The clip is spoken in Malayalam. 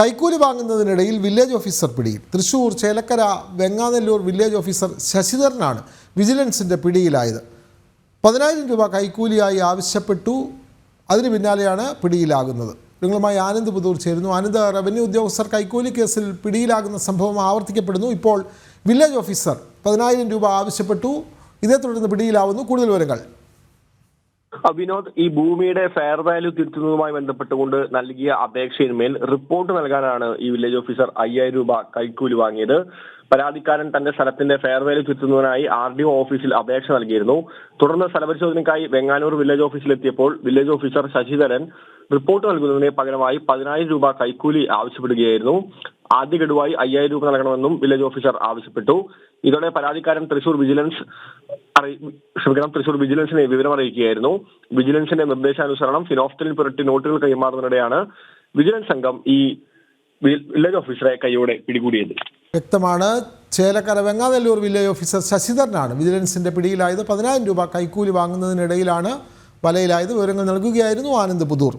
കൈക്കൂലി വാങ്ങുന്നതിനിടയിൽ വില്ലേജ് ഓഫീസർ പിടിയിൽ. തൃശൂർ ചേലക്കര വെങ്ങാനെല്ലൂർ വില്ലേജ് ഓഫീസർ ശശിധരനാണ് വിജിലൻസിന്റെ പിടിയിലായത്. പതിനായിരം രൂപ കൈക്കൂലിയായി ആവശ്യപ്പെട്ടു. അതിന് പിന്നാലെയാണ് പിടിയിലാകുന്നത്. നിങ്ങളുമായി ആനന്ദ് പുതൂർ ചേരുന്നു. ആനന്ദ് റവന്യൂ ഉദ്യോഗസ്ഥർ കൈക്കൂലി കേസിൽ പിടിയിലാകുന്ന സംഭവം ആവർത്തിക്കപ്പെടുന്നു. ഇപ്പോൾ വില്ലേജ് ഓഫീസർ പതിനായിരം രൂപ ആവശ്യപ്പെട്ടു. ഇതേ തുടർന്ന് പിടിയിലാവുന്നു. കൂടുതൽ വിവരങ്ങൾ വിനോദ് ഈ ഭൂമിയുടെ ഫെയർ വാല്യൂ തിരുത്തുന്നതുമായി ബന്ധപ്പെട്ടുകൊണ്ട് നൽകിയ അപേക്ഷയിന്മേൽ റിപ്പോർട്ട് നൽകാനാണ് ഈ വില്ലേജ് ഓഫീസർ അയ്യായിരം രൂപ കൈക്കൂലി വാങ്ങിയത്. പരാതിക്കാരൻ തന്റെ സ്ഥലത്തിന്റെ ഫെയർ വാല്യൂ തിരുത്തുന്നതിനായി ആർ ഡി ഒ ഓഫീസിൽ അപേക്ഷ നൽകിയിരുന്നു. തുടർന്ന് സ്ഥലപരിശോധനയ്ക്കായി വെങ്ങാനൂർ വില്ലേജ് ഓഫീസിലെത്തിയപ്പോൾ വില്ലേജ് ഓഫീസർ ശശിധരൻ റിപ്പോർട്ട് നൽകുന്നതിന് പകരമായി പതിനായിരം രൂപ കൈക്കൂലി ആവശ്യപ്പെടുകയായിരുന്നു. ആദ്യ ഗഡുവായി അയ്യായിരം രൂപ നൽകണമെന്നും വില്ലേജ് ഓഫീസർ ആവശ്യപ്പെട്ടു. ഇതോടെ പരാതിക്കാരൻ തൃശൂർ വിജിലൻസ് ക്ഷമിക്കണം തൃശൂർ വിജിലൻസിനെ വിവരം അറിയിക്കുകയായിരുന്നു. വിജിലൻസിന്റെ നിർദ്ദേശാനുസരണം ഫിനോഫ്തലിൻ പുരട്ടി നോട്ടുകൾ കൈമാറുന്നതിനിടെയാണ് വിജിലൻസ് സംഘം ഈ വില്ലേജ് ഓഫീസറെ കൈയോടെ പിടികൂടിയത്. വ്യക്തമാണ്. ചേലക്കര വെങ്ങാനെല്ലൂർ വില്ലേജ് ഓഫീസർ ശശിധരനാണ് വിജിലൻസിന്റെ പിടിയിലായത്. പതിനായിരം രൂപ കൈക്കൂലി വാങ്ങുന്നതിനിടയിലാണ് വലയിലായത്. വിവരങ്ങൾ നൽകുകയായിരുന്നു ആനന്ദ് പുതൂർ.